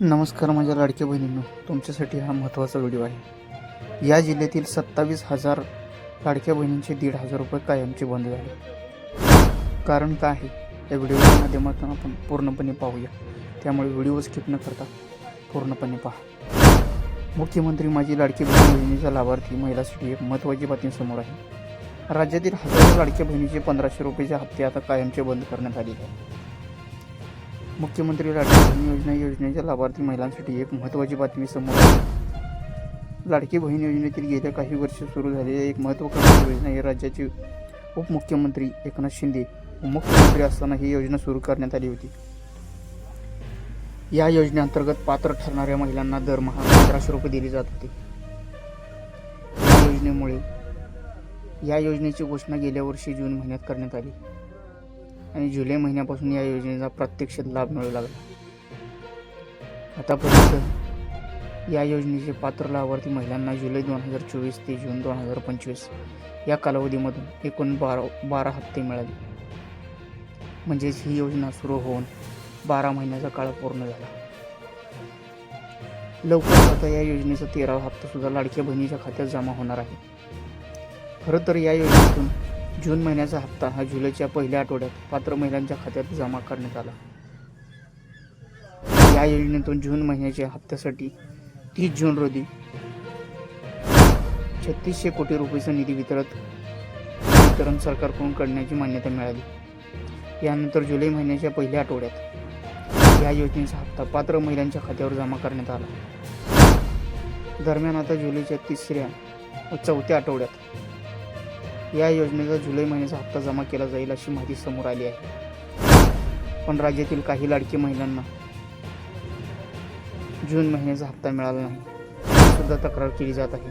नमस्कार माझ्या लाडक्या बहिणींनो तुमच्यासाठी हा महत्त्वाचा व्हिडिओ आहे. या जिल्ह्यातील सत्तावीस हजार लाडक्या बहिणींचे दीड हजार रुपये कायमचे बंद झाले. कारण काय आहे? या व्हिडिओच्या माध्यमातून आपण पूर्णपणे पाहूया. त्यामुळे व्हिडिओ स्किप न करता पूर्णपणे पहा. मुख्यमंत्री माझी लाडकी बहीण योजनेचा लाभार्थी महिलासाठी एक महत्त्वाची बातमी समोर आहे. राज्यातील हजारो लाडक्या बहिणीचे पंधराशे रुपयेचे हप्ते आता कायमचे बंद करण्यात आलेले आहेत. मुख्यमंत्री लाडकी बहीण योजना योजनेच्या लाभार्थी महिलांसाठी एक महत्त्वाची बातमी समोर लाडकी बहीण योजनेतील गेल्या काही वर्ष सुरू झालेली एक महत्त्वाकांक्षी योजना ही राज्याचे उपमुख्यमंत्री एकनाथ शिंदे मुख्यमंत्री असताना ही योजना सुरू करण्यात आली होती. या योजनेअंतर्गत पात्र ठरणाऱ्या महिलांना दरमहा पंधराशे रुपये दिले जात होते. या योजनेमुळे या योजनेची घोषणा गेल्या वर्षी जून महिन्यात करण्यात आली. आणि जुलै महिन्यापासून या योजनेचा प्रत्यक्ष लाभ मिळू लागला. आतापर्यंत या योजनेचे पात्र लाभार्थी महिलांना जुलै दोन हजार चोवीस ते जून दोन हजार पंचवीस या कालावधीमधून एकूण बारा बारा हप्ते मिळाले. म्हणजेच ही योजना सुरू होऊन बारा महिन्याचा काळ पूर्ण झाला. लवकरच आता या योजनेचा तेरावा हप्ता सुद्धा लाडक्या बहिणीच्या खात्यात जमा होणार आहे. खरं तर या योजनेतून जून महिन्याचा हप्ता हा जुलैच्या पहिल्या आठवड्यात पात्र महिलांच्या खात्यात जमा करण्यात आला. या योजनेतून जून महिन्याच्या हप्त्यासाठी तीस जून रोजी छत्तीसशे कोटी रुपयेचा निधी वितरत वितरण सरकारकडून करण्याची मान्यता मिळाली. यानंतर जुलै महिन्याच्या पहिल्या आठवड्यात या योजनेचा हप्ता पात्र महिलांच्या खात्यावर जमा करण्यात आला. दरम्यान आता जुलैच्या तिसऱ्या व चौथ्या आठवड्यात या योजनेचा जुलै महिन्याचा हप्ता जमा केला जाईल अशी माहिती समोर आली आहे. पण राज्यातील काही लाडकी महिलांना जून महिन्याचा हप्ता मिळाला नाही. सुद्धा तक्रार केली जात आहे.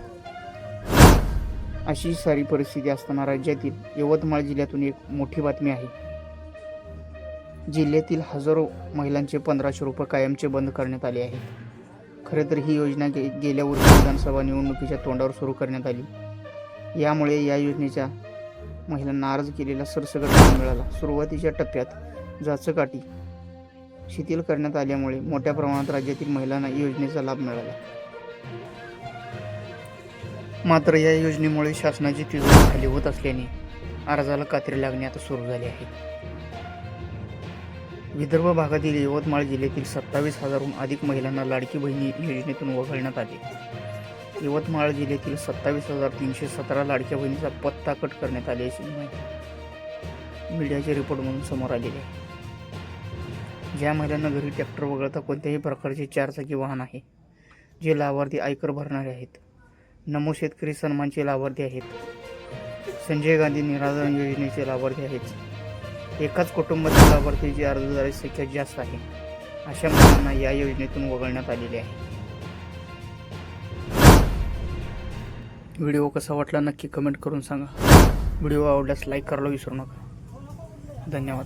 अशी सारी परिस्थिती असताना राज्यातील यवतमाळ जिल्ह्यातून एक मोठी बातमी आहे. जिल्ह्यातील हजारो महिलांचे पंधराशे रुपये कायमचे बंद करण्यात आले आहे खरे तर ही योजना गे गेल्या वर्षी विधानसभा निवडणुकीच्या तोंडावर सुरू करण्यात आली. यामुळे या योजनेच्या महिलांना अर्ज केलेला सरसकट लाभ मिळाला. सुरुवातीच्या टप्प्यात जाचकाठी शिथिल करण्यात आल्यामुळे मोठ्या प्रमाणात राज्यातील महिलांना योजनेचा लाभ मिळाला. मात्र या योजनेमुळे शासनाची तिजोरी खाली होत असल्याने अर्जाला कात्री लागणे आता सुरू झाले आहे. विदर्भ भागातील यवतमाळ जिल्ह्यातील सत्तावीस हजारहून अधिक महिलांना लाडकी बहिणी योजनेतून वगळण्यात आले. यवतमाळ जिल्ह्यातील सत्तावीस हजार तीनशे सतरा लाडक्या बहिणीचा पत्ता कट करण्यात आल्याची माहिती मीडियाच्या रिपोर्टमधून समोर आलेली आहे. ज्या महिलांना घरी ट्रॅक्टर वगळता कोणत्याही प्रकारचे चारचाकी वाहन आहे जे लाभार्थी आयकर भरणारे आहेत नमो शेतकरी सन्मानचे लाभार्थी आहेत संजय गांधी निराधार योजनेचे लाभार्थी आहेत एकाच कुटुंबातील लाभार्थीची अर्जदाराची संख्या जास्त आहे अशा महिलांना या योजनेतून वगळण्यात आलेले आहे. व्हिडिओ कसा वाटला नक्की कमेंट करून सांगा. व्हिडिओ आवडल्यास लाईक करायला विसरू नका. धन्यवाद.